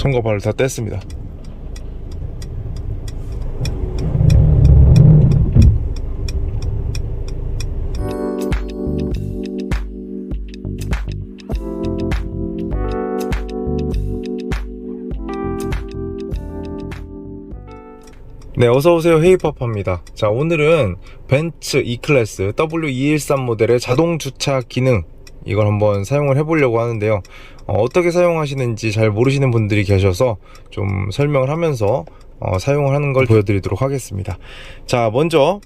손과 발을 다 뗐습니다. 네, 어서오세요. 헤이파파입니다. 자, 오늘은 벤츠 E클래스 W213 모델의 자동 주차 기능, 이걸 한번 사용을 해보려고 하는데요. 어, 떻게 사용하시는지 잘 모르시는 분들이 계셔서 좀 설명을 하면서 어, 사용을 하는 걸 보여드리도록 하겠습니다. 자, 먼저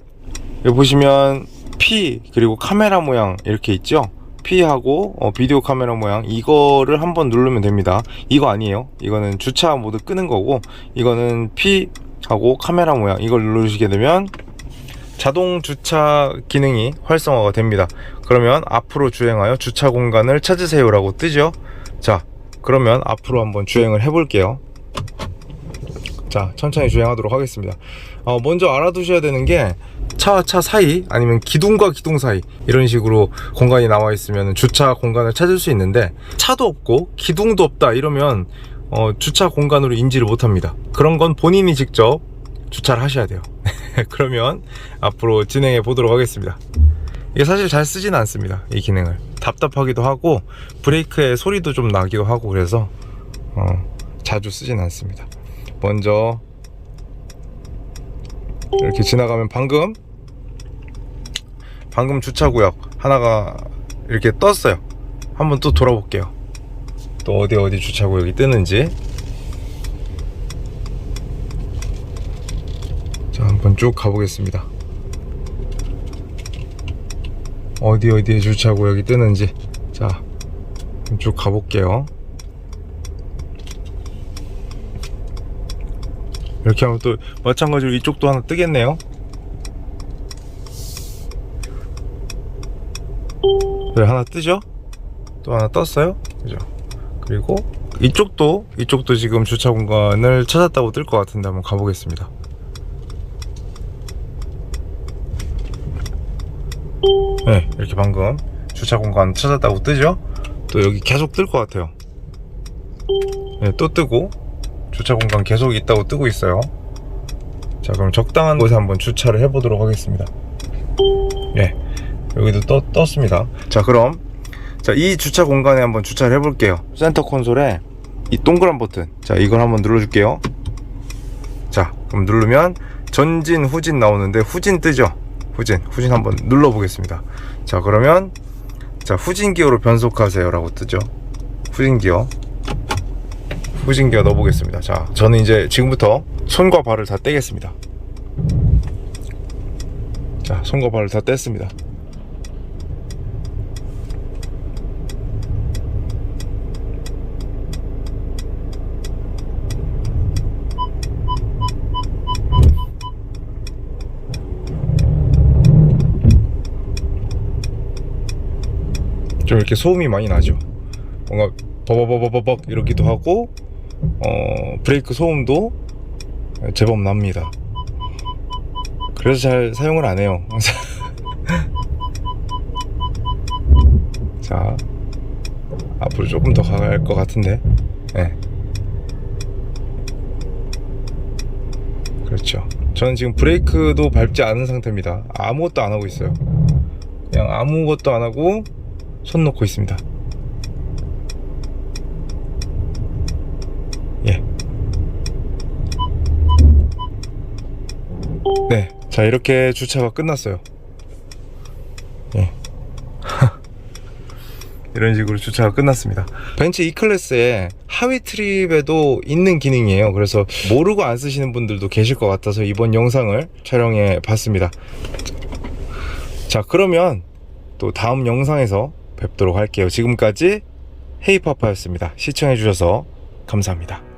여기 보시면 P 그리고 카메라 모양 이렇게 있죠? P하고 어, 비디오 카메라 모양 이거를 한번 누르면 됩니다. 이거 아니에요. 이거는 주차 모드 끄는 거고 이거는 P 하고 카메라 모양 이걸 누르시게 되면 자동 주차 기능이 활성화가 됩니다. 그러면 앞으로 주행하여 주차 공간을 찾으세요 라고 뜨죠. 자, 그러면 앞으로 한번 주행을 해볼게요. 자, 천천히 주행하도록 하겠습니다. 어, 먼저 알아두셔야 되는 게 차와 차 사이 아니면 기둥과 기둥 사이 이런 식으로 공간이 나와 있으면 주차 공간을 찾을 수 있는데 차도 없고 기둥도 없다 이러면 어, 주차 공간으로 인지를 못합니다. 그런 건 본인이 직접 주차를 하셔야 돼요. 그러면 앞으로 진행해 보도록 하겠습니다. 이게 사실 잘 쓰지는 않습니다. 이 기능을 답답하기도 하고 브레이크의 소리도 좀 나기도 하고 그래서 어, 자주 쓰진 않습니다. 먼저 이렇게 지나가면 방금 방금 주차구역 하나가 이렇게 떴어요. 한번 또 돌아볼게요. 또 어디 어디 주차구역이 뜨는지 자 한번 쭉 가보겠습니다. 어디 어디에 주차구역이 뜨는지 자 쭉 가볼게요. 이렇게 하면 또 마찬가지로 이쪽도 하나 뜨겠네요. 네, 하나 뜨죠? 또 하나 떴어요? 그죠? 그리고 이쪽도 이쪽도 지금 주차 공간을 찾았다고 뜰 것 같은데 한번 가보겠습니다. 네, 이렇게 방금 주차 공간 찾았다고 뜨죠? 또 여기 계속 뜰 것 같아요. 네, 또 뜨고 주차 공간 계속 있다고 뜨고 있어요. 자, 그럼 적당한 곳에 한번 주차를 해보도록 하겠습니다. 예, 여기도 떠, 떴습니다. 자, 그럼 자, 이 주차 공간에 한번 주차를 해볼게요. 센터 콘솔에 이 동그란 버튼, 자, 이걸 한번 눌러줄게요. 자, 그럼 누르면 전진, 후진 나오는데 후진 뜨죠? 후진, 후진 한번 눌러 보겠습니다. 자, 그러면 자, 후진 기어로 변속하세요 라고 뜨죠? 후진 기어. 후진 기어 넣어 보겠습니다. 자, 저는 이제 지금부터 손과 발을 다 떼겠습니다. 자, 손과 발을 다 뗐습니다. 좀 이렇게 소음이 많이 나죠. 뭔가 버버버버버벅 이러기도 하고 어 브레이크 소음도 제법 납니다. 그래서 잘 사용을 안 해요. 자 앞으로 조금 더 가갈 것 같은데. 네. 그렇죠. 저는 지금 브레이크도 밟지 않은 상태입니다. 아무것도 안 하고 있어요. 그냥 아무것도 안 하고 손 놓고 있습니다. 예. 네. 자, 이렇게 주차가 끝났어요. 예. 이런 식으로 주차가 끝났습니다. 벤츠 E클래스에 하위 트립에도 있는 기능이에요. 그래서 모르고 안 쓰시는 분들도 계실 것 같아서 이번 영상을 촬영해 봤습니다. 자, 그러면 또 다음 영상에서 뵙도록 할게요. 지금까지 헤이파파였습니다. 시청해주셔서 감사합니다.